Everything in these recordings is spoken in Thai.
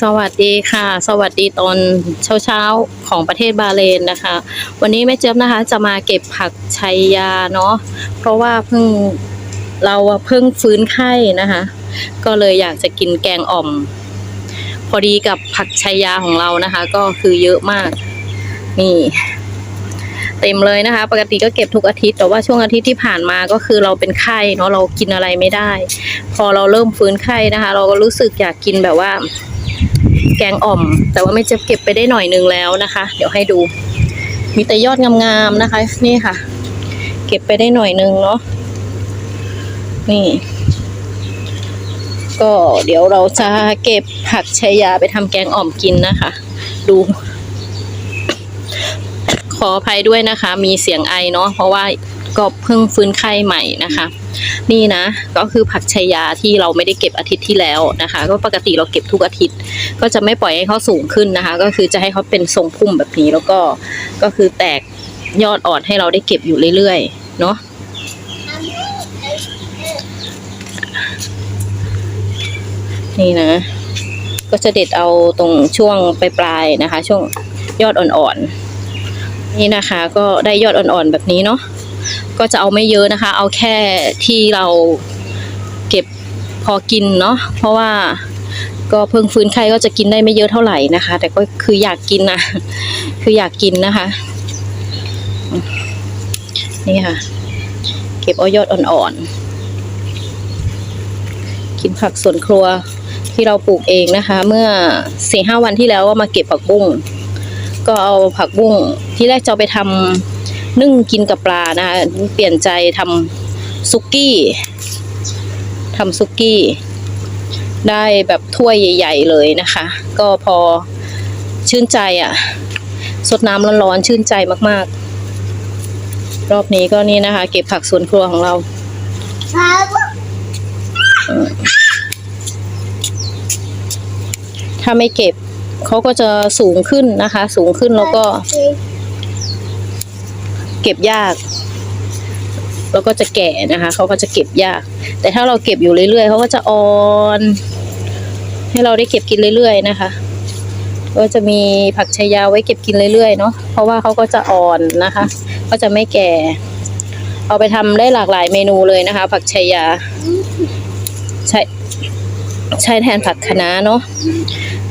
สวัสดีค่ะ สวัสดีตอนเช้าๆของประเทศบาเลนนะคะ วันนี้แม่เจี๊ยบนะคะจะมาเก็บผักชัยยาเนาะเพราะว่าเพิ่งเราเพิ่งฟื้นไข้นะคะ ก็เลยอยากจะกินแกงอ่อม พอดีกับผักชัยยาของเรานะคะ ก็คือเยอะมาก นี่ เต็มเลยนะคะ ปกติก็เก็บทุกอาทิตย์ แต่ว่าช่วงอาทิตย์ที่ผ่านมาก็คือเราเป็นไข้เนาะเรากินอะไรไม่ได้ พอเราเริ่มฟื้นไข้นะคะ เราก็รู้สึกอยากกินแบบว่า แกงอ่อม แต่ว่าไม่จะเก็บไปได้หน่อยนึงแล้วนะคะ เดี๋ยวให้ดู มีแต่ยอดงามๆนะคะ นี่ค่ะ เก็บไปได้หน่อยนึงเนาะนี่ก็เดี๋ยวเราจะเก็บผักชายาไปทำแกงอ่อมกินนะคะ ดู ขออภัยด้วยนะคะ มีเสียงไอเนาะเพราะว่าก็เพิ่งฟื้นไข้ใหม่นะคะ นี่นะก็คือผักชายาที่เราไม่ได้เก็บอาทิตย์ที่แล้วนะคะ ก็ปกติเราเก็บทุกอาทิตย์ ก็จะไม่ปล่อยให้เขาสูงขึ้นนะคะ ก็คือจะให้เขาเป็นทรงพุ่มแบบนี้แล้วก็ก็คือแตกยอดอ่อนให้เราได้เก็บอยู่เรื่อยๆเนาะนี่นะ ก็จะเด็ดเอาตรงช่วงปลายๆนะคะ ช่วงยอดอ่อนๆ นี่นะคะก็ได้ยอดอ่อนๆแบบนี้เนาะก็จะเอาไม่เยอะนะคะ เอาแค่ที่เราเก็บพอกินเนาะเพราะว่าก็เพิ่งฟื้นไข้ก็จะกินได้ไม่เยอะเท่าไหร่นะคะ แต่ก็คืออยากกินนะคืออยากกินนะคะ นี่ค่ะ เก็บเอายอดอ่อนๆ กินผักสวนครัวที่เราปลูกเองนะคะ เมื่อสี่ห้าวันที่แล้วก็มาเก็บผักบุ้ง ก็เอาผักบุ้งที่แรกจะไปทำนึ่งกินกับปลานะคะเปลี่ยนใจทำซุกี้ทำซุกี้ ได้แบบถ้วยใหญ่ ๆ เลยนะคะ ก็พอชื่นใจอะ่ะสดน้ำร้อนๆชื่นใจมากๆ รอบนี้ก็นี่นะคะ เก็บผักสวนครัวของเราถ้าไม่เก็บ เขาก็จะสูงขึ้นนะคะ สูงขึ้นแล้วก็ เก็บยาก แล้วก็จะแก่นะคะเขาก็จะเก็บยาก แต่ถ้าเราเก็บอยู่เรื่อยๆเขาก็จะอ่อน ให้เราได้เก็บกินเรื่อยๆนะคะก็จะมีผักชายาไว้เก็บกินเรื่อยๆเนาะเพราะว่าเขาก็จะอ่อนนะคะ ก็จะไม่แก่ เอาไปทำได้หลากหลายเมนูเลยนะคะ ผักชายา ใช้ใช้แทนผักคะน้าเนาะ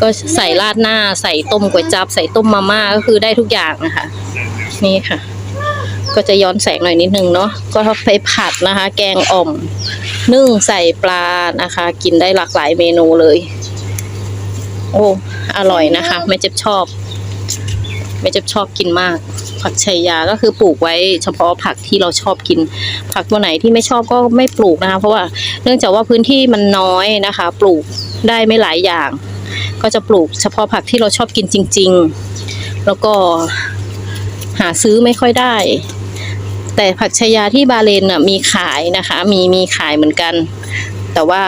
ก็ใส่ราดหน้า ใส่ต้มก๋วยจั๊บใส่ต้มมาม่าก็คือได้ทุกอย่างนะคะ นี่ค่ะ ก็จะย้อนแสงหน่อยนิดนึงเนาะก็ไปผัดนะคะ แกงอ่อมนึ่งใส่ปลานะคะ กินได้หลากหลายเมนูเลย โอ้อร่อยนะคะแม่เจ็บชอบแม่เจ็บชอบกินมาก ผักชัยยาก็คือปลูกไว้เฉพาะผักที่เราชอบกิน ผักตัวไหนที่ไม่ชอบก็ไม่ปลูกนะคะ เพราะว่าเนื่องจากว่าพื้นที่มันน้อยนะคะ ปลูกได้ไม่หลายอย่าง ก็จะปลูกเฉพาะผักที่เราชอบกินจริง ๆ แล้วก็หาซื้อไม่ค่อยได้ แต่ผักชายาที่บาเลนมีขายนะคะ มีมีขายเหมือนกัน แต่ว่า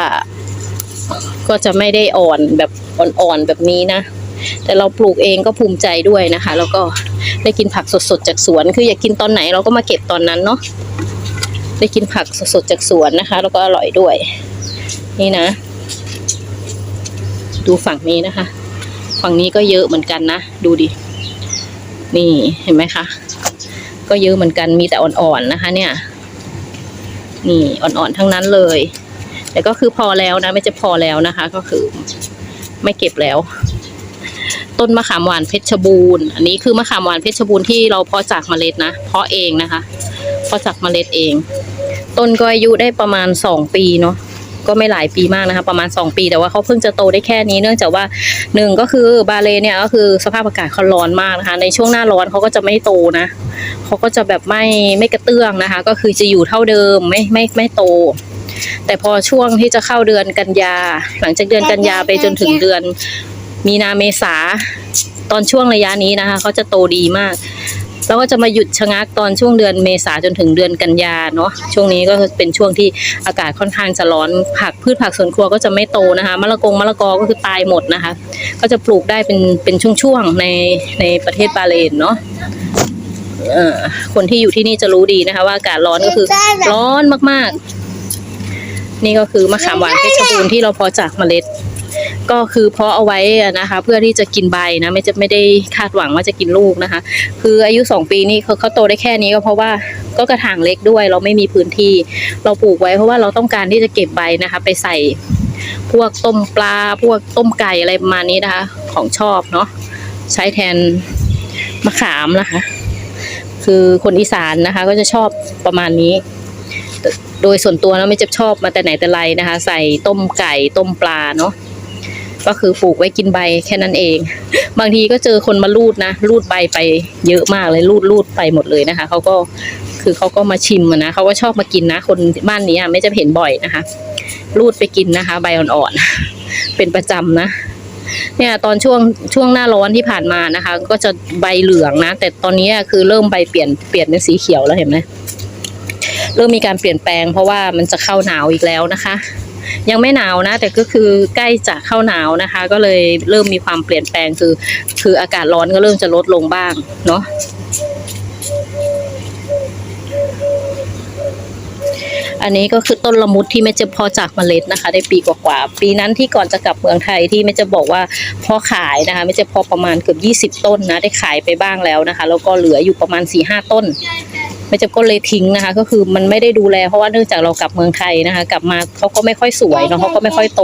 ก็จะไม่ได้อ่อนแบบอ่อนๆแบบนี้นะ แต่เราปลูกเองก็ภูมิใจด้วยนะคะ แล้วก็ได้กินผักสดๆจากสวน คืออยากกินตอนไหนเราก็มาเก็บตอนนั้นเนาะได้กินผักสดๆจากสวนนะคะ แล้วก็อร่อยด้วย นี่นะ ดูฝั่งนี้นะคะ ฝั่งนี้ก็เยอะเหมือนกันนะ ดูดิ นี่เห็นไหมคะ ก็เยอะเหมือนกันมีแต่อ่อนๆนะคะ เนี่ย นี่อ่อนๆทั้งนั้นเลย แต่ก็คือพอแล้วนะ ไม่จะพอแล้วนะคะ ก็คือไม่เก็บแล้ว ต้นมะขามหวานเพชรบูรณ์ อันนี้คือมะขามหวานเพชรบูรณ์ที่เราเพาะจากเมล็ดนะเพาะเองนะคะเพาะจากเมล็ดเอง ต้นก็อายุได้ประมาณสองปีเนาะ ก็ไม่หลายปีมากนะคะประมาณสองปี แต่ว่าเขาเพิ่งจะโตได้แค่นี้เนื่องจากว่าหนึ่งก็คือบาเลเนี่ยก็คือสภาพอากาศเขาร้อนมากนะคะ ในช่วงหน้าร้อนเขาก็จะไม่โตนะเขาก็จะแบบไม่ไม่กระเตื้องนะคะ ก็คือจะอยู่เท่าเดิมไม่ไม่ไม่โต แต่พอช่วงที่จะเข้าเดือนกันยา หลังจากเดือนกันยาไปจนถึงเดือนมีนาเมษาตอนช่วงระยะนี้นะคะเขาจะโตดีมาก แล้วก็จะมาหยุดชะงักตอนช่วงเดือนเมษาจนถึงเดือนกันยาเนาะช่วงนี้ก็เป็นช่วงที่อากาศค่อนข้างจะร้อนผักพืชผักสวนครัวก็จะไม่โตนะคะมะละกงมะละกอก็คือตายหมดนะคะ ก็จะปลูกได้เป็นเป็นช่วงๆในในประเทศบาเลนเนาะคนที่อยู่ที่นี่จะรู้ดีนะคะ ว่าอากาศร้อนก็คือร้อนมากๆ นี่ก็คือมะขามหวานเพชรบูรณ์ที่เราพอจากเมล็ด ก็คือเพาะเอาไว้นะคะ เพื่อที่จะกินใบนะไม่จะไม่ได้คาดหวังว่าจะกินลูกนะคะ คืออายุสองปีนี่เขาเขาโตได้แค่นี้ก็เพราะว่าก็กระถางเล็กด้วย เราไม่มีพื้นที่เราปลูกไว้เพราะว่าเราต้องการที่จะเก็บใบนะคะ ไปใส่พวกต้มปลาพวกต้มไก่อะไรประมาณนี้นะคะ ของชอบเนาะใช้แทนมะขามนะคะ คือคนอีสานนะคะ ก็จะชอบประมาณนี้ โดยส่วนตัวแล้วไม่จะชอบมาแต่ไหนแต่ไรนะคะ ใส่ต้มไก่ต้มปลาเนาะ ก็คือปลูกไว้กินใบแค่นั้นเอง บางทีก็เจอคนมาลูดนะลูดใบไปเยอะมากเลยลูดลูดไปหมดเลยนะคะเขาก็คือเขาก็มาชิมนะเขาก็ชอบมากินนะ คนบ้านนี้ไม่จะเห็นบ่อยนะคะ ลูดไปกินนะคะ ใบอ่อนๆเป็นประจำนะเนี่ยตอนช่วงช่วงหน้าร้อนที่ผ่านมานะคะ ก็จะใบเหลืองนะ แต่ตอนนี้คือเริ่มใบเปลี่ยนเปลี่ยนเป็นสีเขียวแล้วเห็นไหมเริ่มมีการเปลี่ยนแปลงเพราะว่ามันจะเข้าหนาวอีกแล้วนะคะ ยังไม่หนาวนะ แต่ก็คือใกล้จะเข้าหนาวนะคะ ก็เลยเริ่มมีความเปลี่ยนแปลงคือ คืออากาศร้อนก็เริ่มจะลดลงบ้างเนาะอันนี้ก็คือต้นละมุดที่แม่เจะพอจากเมล็ดนะคะ ได้ปีกว่าๆปีนั้นที่ก่อนจะกลับเมืองไทยที่แม่เจะบอกว่าพอขายนะคะแม่เจะพอประมาณเกือบ 20 ต้นนะได้ขายไปบ้างแล้วนะคะ แล้วก็เหลืออยู่ประมาณ4-5ต้น ไม่จะก็เลยทิ้งนะคะ ก็คือมันไม่ได้ดูแลเพราะว่าเนื่องจากเรากลับเมืองไทยนะคะ กลับมาเขาก็ไม่ค่อยสวยเนาะเขาก็ไม่ค่อยโต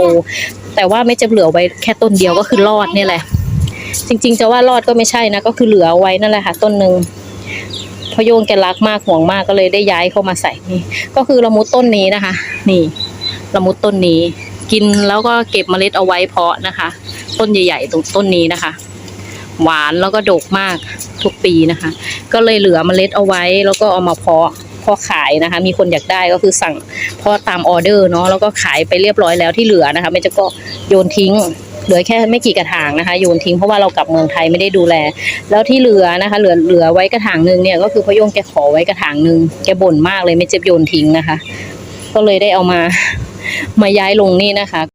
แต่ว่าไม่จะเหลือไว้แค่ต้นเดียวก็คือรอดเนี่ยแหละ จริง ๆ จะว่ารอดก็ไม่ใช่นะก็คือเหลือเอาไว้นั่นแหละค่ะ ต้นหนึ่งพอโยงแกรักมากห่วงมากก็เลยได้ย้ายเข้ามาใส่นี่ ก็คือละมุดต้นนี้นะคะ นี่ละมุดต้นนี้ กินแล้วก็เก็บเมล็ดเอาไว้เพาะนะคะ ต้นใหญ่ ๆ ตรงต้นนี้นะคะ หวานแล้วก็ดกมากทุกปีนะคะ ก็เลยเหลือเมล็ดเอาไว้แล้วก็เอามาเพาะเพาะขายนะคะ มีคนอยากได้ก็คือสั่งเพาะตามออเดอร์เนาะแล้วก็ขายไปเรียบร้อยแล้วที่เหลือนะคะไม่จะก็โยนทิ้งเหลือแค่ไม่กี่กระถางนะคะโยนทิ้งเพราะว่าเรากลับเมืองไทยไม่ได้ดูแล แล้วที่เหลือนะคะ เหลือเหลือไว้กระถางหนึ่งเนี่ยก็คือพอโยงแกขอไว้กระถางหนึ่งแกบ่นมากเลยไม่เจ็บโยนทิ้งนะคะ ก็เลยได้เอามามาย้ายลงนี่นะคะ